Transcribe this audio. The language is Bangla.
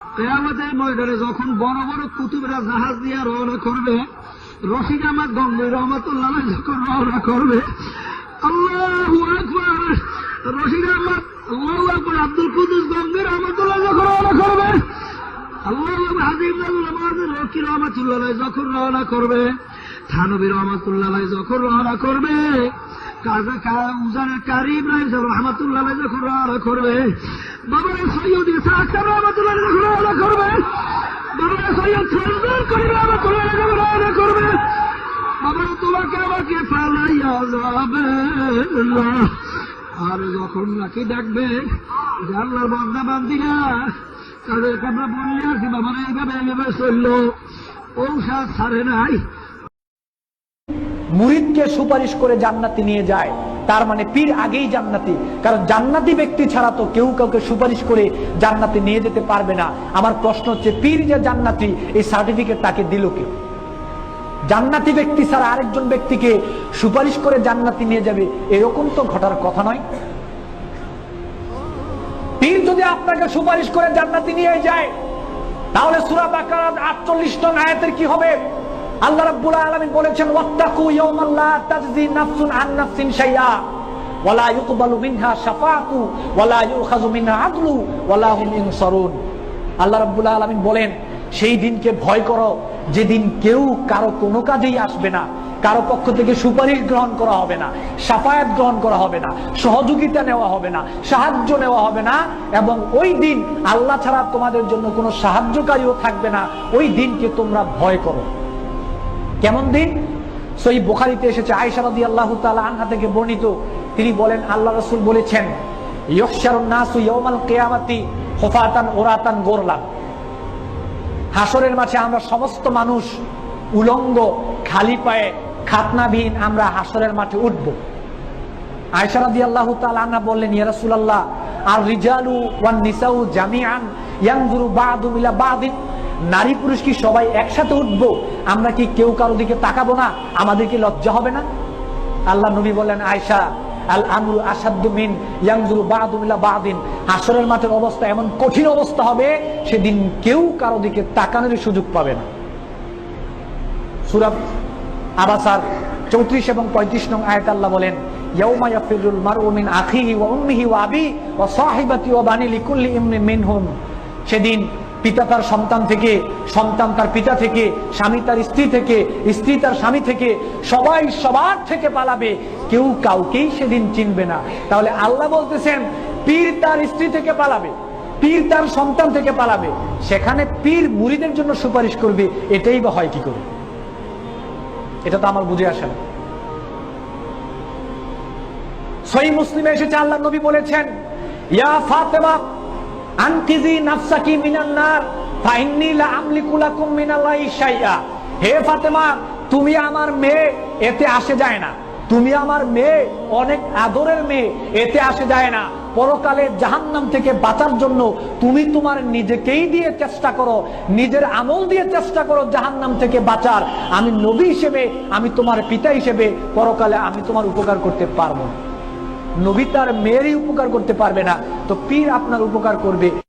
কেয়ামতের ময়দানে যখন বড় বড় কুতুবরা জাহাজ দিয়ে রওনা করবে, রশিদ আহমদ গঙ্গই রহমতুল্লাহ যখন রওনা করবে, আল্লাহ রশিদ আহমদ আব্দুল কুদুস গঙ্গই রহমতুল্লাহ যখন রওনা করবে রহমতুল্লাহ আর যখন নাকি ডাকবে যে আল্লাহর বন্দা বান্দিরা তাদেরকে আমরা বললে আছি বাবার এইভাবে এইভাবে চলল। ঔষধ ছাড়ে নাই। মুরিদকে সুপারিশ করে জান্নাতি নিয়ে যায়। তার মানে পীর আগেই জান্নাতি। কারণ জান্নাতি ব্যক্তি ছাড়া তো কেউ কাউকে সুপারিশ করে জান্নাতি নিয়ে যেতে পারবে না। আমার প্রশ্ন হচ্ছে, পীর যে জান্নাতি, এই সার্টিফিকেট তাকে দিল কে? জান্নাতি ব্যক্তি ছাড়া আরেকজন ব্যক্তিকে সুপারিশ করে জান্নাতি নিয়ে যাবে, এরকম তো ঘটার কথা নয়। পীর যদি আপনাকে সুপারিশ করে জান্নাতি নিয়ে যায়, তাহলে সূরা বাকারার 48 নং আয়াতের কি হবে? আল্লাহ রাব্বুল আলামিন বলেছেন, ওয়াত্তাকু ইয়াওমান লা তাজজি নাফসুন আন নাফসিন শাইআ ওয়ালা ইউকবালু মিনহা শাফাআতু ওয়ালা ইউখাযু মিনহা আদলু ওয়ালা হুম ইনসারুন। আল্লাহ রাব্বুল আলামিন বলেন, সেই দিনকে ভয় করো, যেদিন কেউ কারও কোনো কাজেই আসবে না, কারও পক্ষ থেকে সুপারিশ গ্রহণ করা হবে না, সাফায়াত গ্রহণ করা হবে না, সহযোগিতা নেওয়া হবে না, সাহায্য নেওয়া হবে না, এবং ওই দিন আল্লাহ ছাড়া তোমাদের জন্য কোনো সাহায্যকারীও থাকবে না, ওই দিনকে তোমরা ভয় করো। কেমন দিন? সই বোখারিতে এসেছে আয়সা রাদি আল্লাহ তাআলা আনহা থেকে বর্ণিত। তিনি বলেন, আল্লাহ রসুল বলেছেন হাসরের আমরা সমস্ত মানুষ উলঙ্গ, খালি পায়ে আমরা হাসরের মাঠে আর রিজালু ওয়ান বাদিন। নারী পুরুষ কি সবাই একসাথে উঠব? আমরা কি কেউ কারও দিকে তাকাবো না? আমাদের কি লজ্জা হবে না? আল্লাহ নবী বলেন আয়সা আল আমরু আসাদ্দু মিন ইয়ানজুরু বাদু ইলা বাদিন। হাসরের মাঠের অবস্থা এমন কঠিন অবস্থা হবে, সেদিন কেউ কারও দিকে তাকানোর সুযোগ পাবে না। সুরাব আবাসার চৌত্রিশ এবং পঁয়ত্রিশ নং আয়াত আল্লাহ বলেন, ইয়াউমা ইয়াফিরুল মারউ মিন আখিহি ওয়া উম্মিহি ওয়া আবি ওয়া সাহিবাতি ওয়া বানি লিকুল্লি ইমরিন মিনহুম। সেদিন পিতা তার সন্তান থেকে, সন্তান তার পিতা থেকে, স্বামী তার স্ত্রী থেকে, স্ত্রী তার স্বামী থেকে, সবাই সবার থেকে পালাবে। কেউ কাউকেই সেদিন চিনবে না। তাহলে আল্লাহ বলতেছেন, পীর তার স্ত্রী থেকে পালাবে, পীর তার সন্তান থেকে পালাবে। সেখানে পীর মুড়িদের জন্য সুপারিশ করবে, এটাই বা হয় কি করে? এটা তো আমার বুঝে আসে না। সহি মুসলিমে এসেছে আল্লাহ নবী বলেছেন, ইয়া ফাতেমা আনকিজি নাফসাকি মিনান লা মিনাল্লাহি হে ফাতেমা, তুমি আমার মেয়ে, এতে আসে যায় না। তুমি আমার মেয়ে, অনেক আদরের মেয়ে, এতে আসে যায় না। পরকালে জাহান্নাম থেকে বাঁচার জন্য তুমি তোমার নিজেকেই দিয়ে চেষ্টা করো, নিজের আমল দিয়ে চেষ্টা করো জাহান্নাম থেকে বাঁচার। আমি নবী হিসেবে, আমি তোমার পিতা হিসেবে, পরকালে আমি তোমার উপকার করতে পারব না। নবী তার মেয়েরই উপকার করতে পারবে না। তো পীর আপনার উপকার করবে।